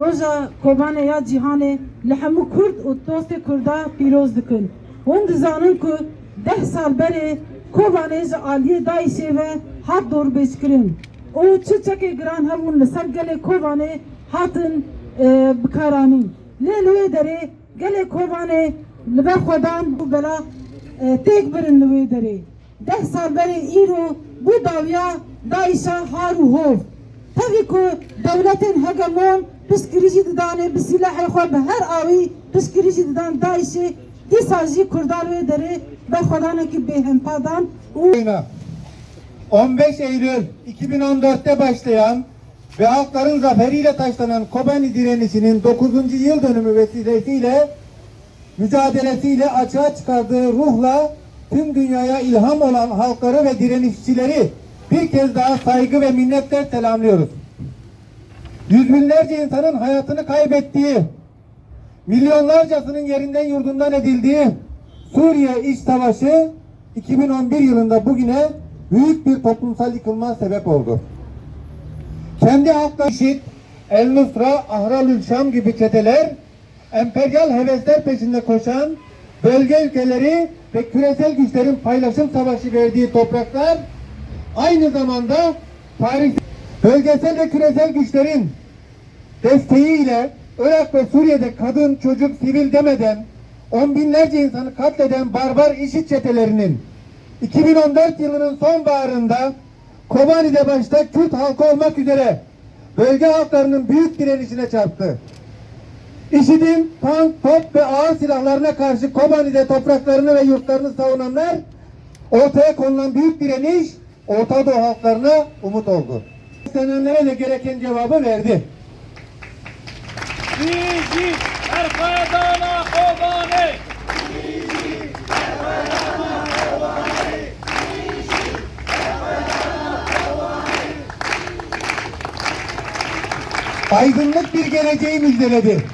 Roja kovane ya cihane li hemû Kurd û dostê Kurda pîroz dikin. Hûn dizanin ku deh sal berê kovanê ji aliyê Daişê ve hat dorbêjkirin. û çi çekê giran hebûn li ser gelê kovanê hatin e, bikaranîn. Lê li wê derê gelê kovanê li ber xwedan û bela e, têk birin li wê derê. Deh sal berê îro bu dawiya Daişa hegemon pişkirici didane bi silahı xwe bi her avî pişkirici didan Daişê dîsa jî Kurdar wê derê be xwedanekî bêhempadan û Yayına 15 Eylül 2014'te başlayan ve halkların zaferiyle taşlanan Kobani direnişinin 9. yıl dönümü vesilesiyle mücadelesiyle açığa çıkardığı ruhla tüm dünyaya ilham olan halkları ve direnişçileri bir kez daha saygı ve minnetle selamlıyoruz. Yüz binlerce insanın hayatını kaybettiği, milyonlarcasının yerinden yurdundan edildiği Suriye İç Savaşı 2011 yılında bugüne büyük bir toplumsal yıkılma sebep oldu. Kendi halkla IŞİD, El Nusra, Ahralül Şam gibi çeteler emperyal hevesler peşinde koşan bölge ülkeleri ve küresel güçlerin paylaşım savaşı verdiği topraklar aynı zamanda tarih bölgesel ve küresel güçlerin desteğiyle Irak ve Suriye'de kadın, çocuk, sivil demeden on binlerce insanı katleden barbar IŞİD çetelerinin 2014 yılının sonbaharında Kobani'de başta Kürt halkı olmak üzere bölge halklarının büyük direnişine çarptı. IŞİD'in tank, top ve ağır silahlarına karşı Kobani'de topraklarını ve yurtlarını savunanlar ortaya konulan büyük direniş Orta Doğu halklarına umut oldu. İstenenlere de gereken cevabı verdi. Bizi Erfadana Kobane aydınlık bir geleceği müjdeledi.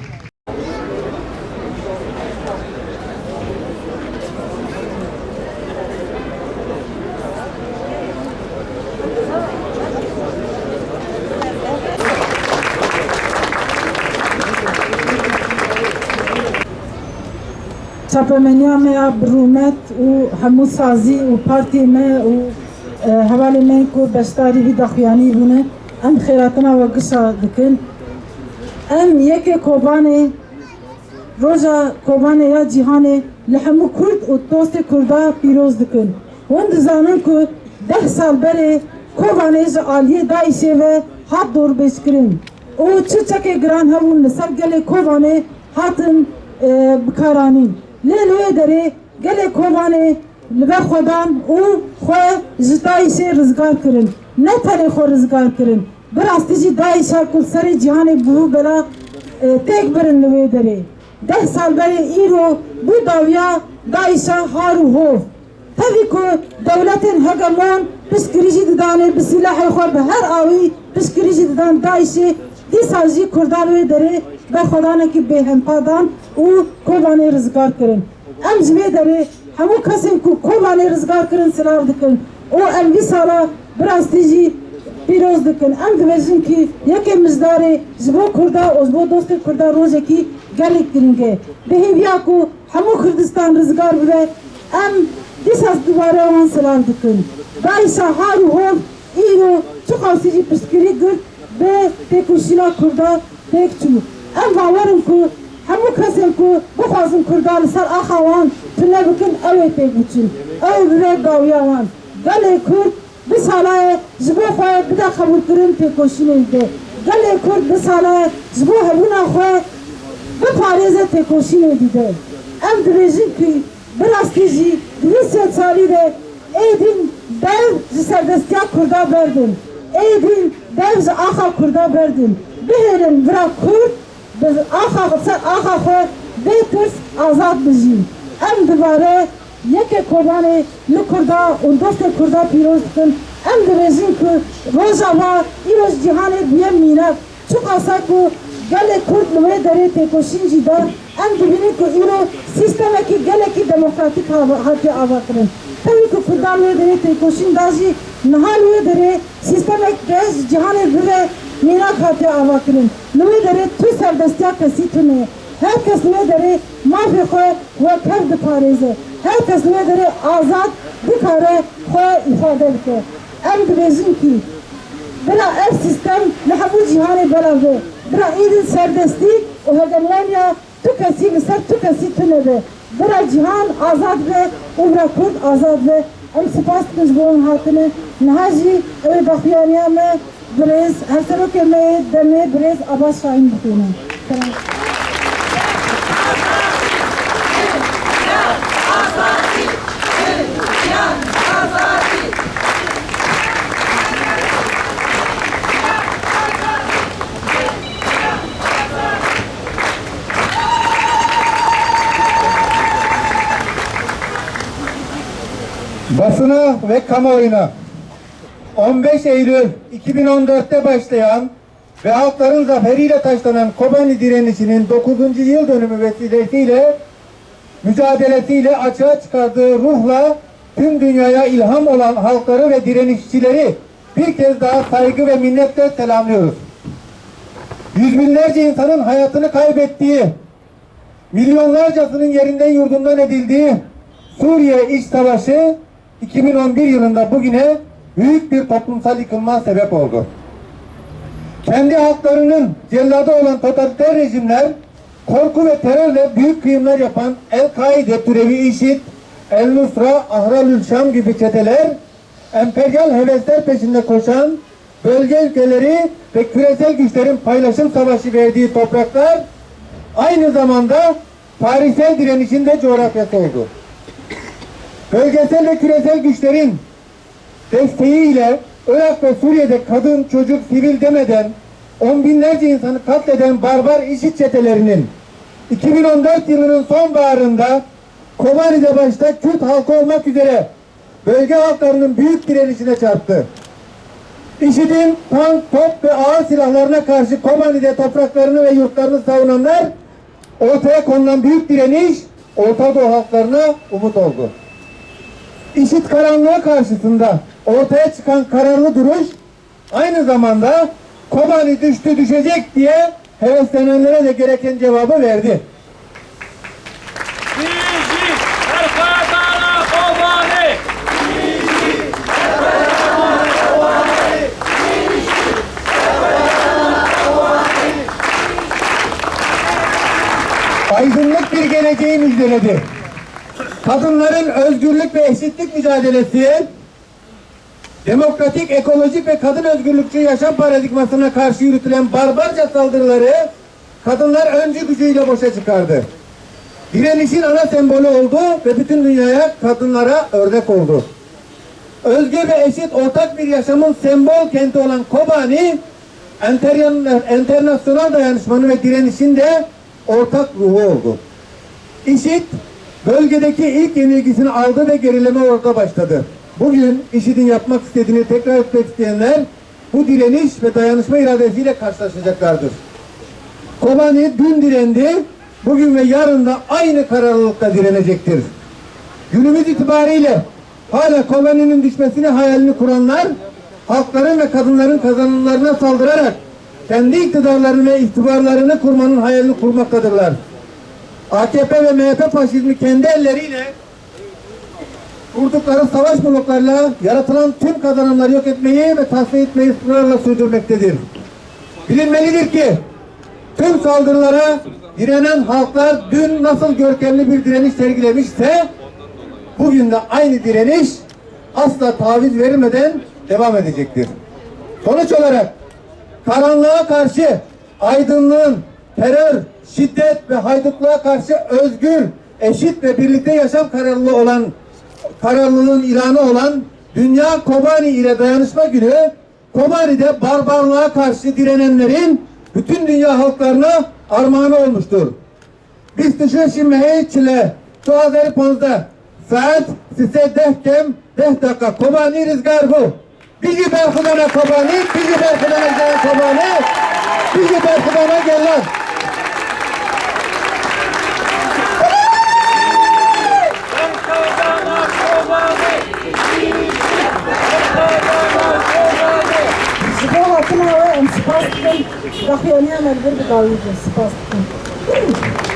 çapemeniya me ya birumet û hemû sazî û partiyê me û e, hevalê me ku beşdarî vî daxuyanî bûne em xêratina we gişa dikin em yekê kobanê roja kobanê ya cîhanê li hemû Kurd û dostê Kurda pîroz dikin. Hûn dizanin ku deh sal berê kovanê ji aliyê Daişê ve hat dorbêjkirin. û çi çekê giran hebûn li ser gelê kovanê hatin e, bikaranîn. Li wê derê gelê kovanê li ber xwedan û xwe ji Daişê rizgar kirin. Ne tenê xwe rizgar kirin. Bir rastî jî Daişa ku serê cîhanê bû bela e, têk birin li wê derê. Deh sal berê îro bu dawiya Daişa har û hov. Tevî ku devletin hegemon pişkirîjî didanê bi silahê xwe bi her awî pişkirîjî didan Daişê dîsa jî Kurdan wê derê berxwedanekî bêhempadan û kovanê rizgar kirin. Em ji wê derê hemû kesên ku kovanê rizgar kirin silav dikin û em vî sala bi rastî jî pîroz dikin. Em dibêjin ki yekê mijdarê ji bo Kurda û ji bo dostê Kurda rojekî gelek giring e. Bi hêviya ku hemû Kurdistan rizgar bibe em dîsa dubare wan silav dikin. Daişa har û hov îro çi xasî jî piştgirî girt bi wan tune bikin ew ê têk biçin. Ew bibe dawiya wan. Gelê Kurd bi salayê ji bo xwe bide qebûlkirin têkoşînê de. Gelê Kurd bi salayê ji bo hebûna xwe biparêze têkoşînê dîde. Em dibêjin ki bi rastî jî di vî sêd salî de êdîn dev serdestiya Kurda berdin. Êdîn dev axa Kurda berdin. Bihêrin vira Kurd bi axa ser axa xwe bê tirs azad bijîn. Em dibare yekê kobanê li Kurda û dostê Kurda pîroz dikin. Em dibêjin ku roja wa îroj cîhanê bûye mînev. Çi qasa ku gelê Kurd li wê derê têkoşîn jî da em dibînin ku îro sîstemekî gelekî demokratîk hatiye avakirin. Tabii ki Kurdan wê derê têkoşîn da jî niha li wê derê sîstemek bez cîhanê مینا کاتی آواکنن نوی داره تو سردستیا کسی تونه هر کس نوی داره مافی خواه و کف بپاريزه هر کس نوی داره آزاد بکاره خواه ifade بکه ام دبیزن کی برا ev sistem لحبو جهان بلاوه برا ایدin سردستی و hegemonya tu kesi misal tu kesi tune be برا جهان آزاد به و برا kurd آزاد به ام سپاس کش بون هاتنه نهاجی اوی بخیانیا me brez, her serokê me demê brez Abbas Şahin dikêne. Basına ve kamuoyuna 15 Eylül 2014'te başlayan ve halkların zaferiyle taşlanan Kobani direnişinin 9. yıl dönümü vesilesiyle mücadelesiyle açığa çıkardığı ruhla tüm dünyaya ilham olan halkları ve direnişçileri bir kez daha saygı ve minnetle selamlıyoruz. Yüz binlerce insanın hayatını kaybettiği, milyonlarcasının yerinden yurdundan edildiği Suriye İç Savaşı 2011 yılında bugüne büyük bir toplumsal yıkılma sebep oldu. Kendi halklarının celladı olan totaliter rejimler korku ve terörle büyük kıyımlar yapan El-Kaide türevi IŞİD, El-Nusra, Ahralül Şam gibi çeteler emperyal hevesler peşinde koşan bölge ülkeleri ve küresel güçlerin paylaşım savaşı verdiği topraklar aynı zamanda tarihsel direnişin de coğrafyası oldu. Bölgesel ve küresel güçlerin desteğiyle Irak ve Suriye'de kadın, çocuk, sivil demeden on binlerce insanı katleden barbar IŞİD çetelerinin 2014 yılının sonbaharında Kobani'de başta Kürt halkı olmak üzere bölge halklarının büyük direnişine çarptı. IŞİD'in tank, top ve ağır silahlarına karşı Kobani'de topraklarını ve yurtlarını savunanlar ortaya konulan büyük direniş Orta Doğu halklarına umut oldu. İşit karanlığı karşısında ortaya çıkan kararlı duruş aynı zamanda Kobani düştü düşecek diye heveslenenlere de gereken cevabı verdi. Aydınlık bir geleceği müjdeledi. Kadınların özgürlük ve eşitlik mücadelesi, demokratik, ekolojik ve kadın özgürlükçü yaşam paradigmasına karşı yürütülen barbarca saldırıları kadınlar öncü gücüyle boşa çıkardı. Direnişin ana sembolü oldu ve bütün dünyaya kadınlara örnek oldu. Özgür ve eşit ortak bir yaşamın sembol kenti olan Kobani, enternasyonel dayanışmanın ve direnişin de ortak ruhu oldu. İşit bölgedeki ilk yenilgisini aldı ve gerileme orada başladı. Bugün IŞİD'in yapmak istediğini tekrar etmek isteyenler bu direniş ve dayanışma iradesiyle karşılaşacaklardır. Kobani dün direndi, bugün ve yarın da aynı kararlılıkla direnecektir. Günümüz itibariyle hala Kobani'nin düşmesini hayalini kuranlar halkların ve kadınların kazanımlarına saldırarak kendi iktidarlarını ve itibarlarını kurmanın hayalini kurmaktadırlar. AKP ve MHP faşizmi kendi elleriyle kurdukları savaş bloklarla yaratılan tüm kazanımları yok etmeyi ve tasfiye etmeyi ısrarla sürdürmektedir. Bilinmelidir ki tüm saldırılara direnen halklar dün nasıl görkemli bir direniş sergilemişse bugün de aynı direniş asla taviz verilmeden devam edecektir. Sonuç olarak karanlığa karşı aydınlığın, terör, şiddet ve haydutluğa karşı özgür, eşit ve birlikte yaşam kararlılığı olan kararlılığın ilanı olan Dünya Kobani ile Dayanışma Günü Kobani'de barbarlığa karşı direnenlerin bütün dünya halklarına armağanı olmuştur. Biz düşüşün çile tu hazır ponzda saat size dehkem deh dakika Kobani rizgar bu. Bizi berhudana Kobani, bizi berhudana gelen Kobani, bizi berhudana gelen. لكن هو سباستيك باقي هنا انا البرد قوي سباستيك